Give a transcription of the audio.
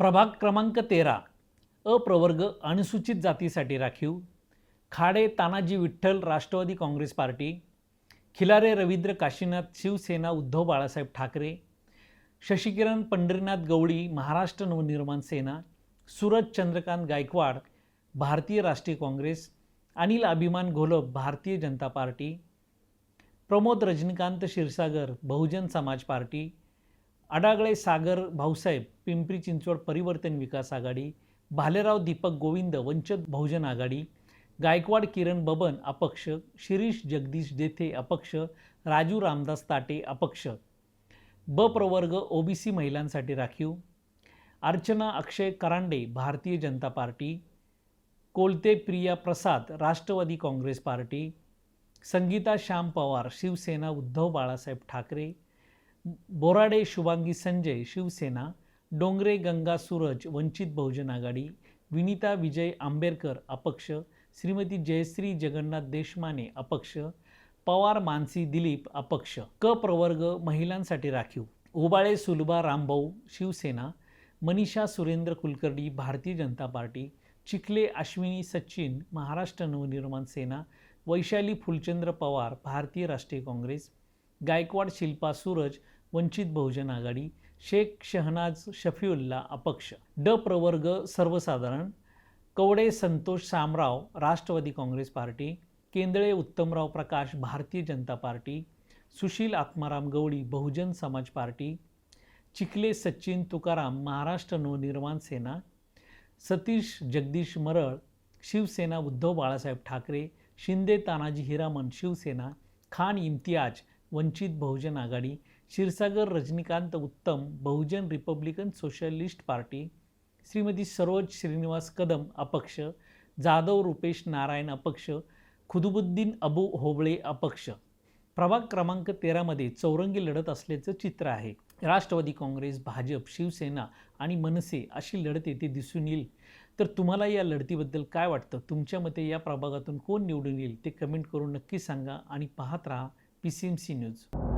प्रभाग क्रमांक तेरा अप्रवर्ग अनुसूचित जातीसाठी राखीव Khade Tanaji Vitthal Rashtravadi Congress party Khilare Ravindra Kashinath Shivsena Uddhav Balasaheb Thackeray Shashikiran Pandharinath Gawali Maharashtra Navnirman Sena Suraj Chandrakant Gaikwad Bharatiya Rashtriya Congress Anil Abhiman Gholap Bharatiya Janata party Pramod Rajinikant Kshirsagar Bahujan Samaj party Adagale Sagar Bhausaheb Pimpri Chinchwad Parivartan Vikas Aghadi Bhalerao Deepak Govind वंचित बहुजन आघाडी गायकवाड किरण बबन अपक्ष शिरीष जगदीश देथे अपक्ष राजू रामदास ताटे अपक्ष. ब प्रवर्ग OBC महिलांसाठी राखीव. Archana Akshay Karande Bharatiya Janata party. Kolte Priya Prasad Rashtravadi Congress party. Sangeeta Shyam Pawar Shivsena Uddhav Balasaheb Thackeray. Borade Shubhangi Sanjay Shivsena Dongre Ganga Suraj Vanchit Bahujan Aghadi Vinita Vijay Ambedkar अपक्ष श्रीमती जयश्री जगन्नाथ देशमाने अपक्ष पवार मानसी दिलीप अपक्ष क प्रवर्ग महिलांसाठी राखीव Ubale Sulabha Rambhau Shiv Sena Manisha Surendra Kulkarni Bharatiya Janata party Chikhale Ashwini Sachin Maharashtra Navnirman Sena Vaishali Phulchandra Pawar Bharatiya Rashtriya Congress Gaikwad Shilpa Suraj Vanchit Bahujan आघाडी शेख शहनाज शफीउल्ला अपक्ष. ड प्रवर्ग सर्वसाधारण Kawade Santosh Samrao Rashtrawadi Congress party Kendale Uttamrao Prakash Bharatiya Janata party Sushil Atmaram Gawali Bahujan Samaj party Chikhale Sachin Tukaram Maharashtra Navnirman Sena Satish Jagdish Maral Shivsena Uddhav Balasaheb Thackeray Shinde Tanaji Hiraman Shivsena Khan Imtiaz Vanchit Bahujan आघाडी Kshirsagar Rajnikant Uttam Bahujan republican socialist party Shrimati Saroj Shrinivas Kadam अपक्ष जाधव रुपेश नारायण अपक्ष खुदुबुद्दीन अबू होबळे अपक्ष. प्रभाग क्रमांक तेरामध्ये चौरंगी लढत असल्याचं चित्र आहे. राष्ट्रवादी काँग्रेस भाजप शिवसेना आणि मनसे अशी लढत येथे दिसून येईल. तर तुम्हाला या लढतीबद्दल काय वाटतं? तुमच्या मते या प्रभागातून कोण निवडून येईल? ते कमेंट करून नक्की सांगा आणि पाहत राहा. Piscine Sinudo.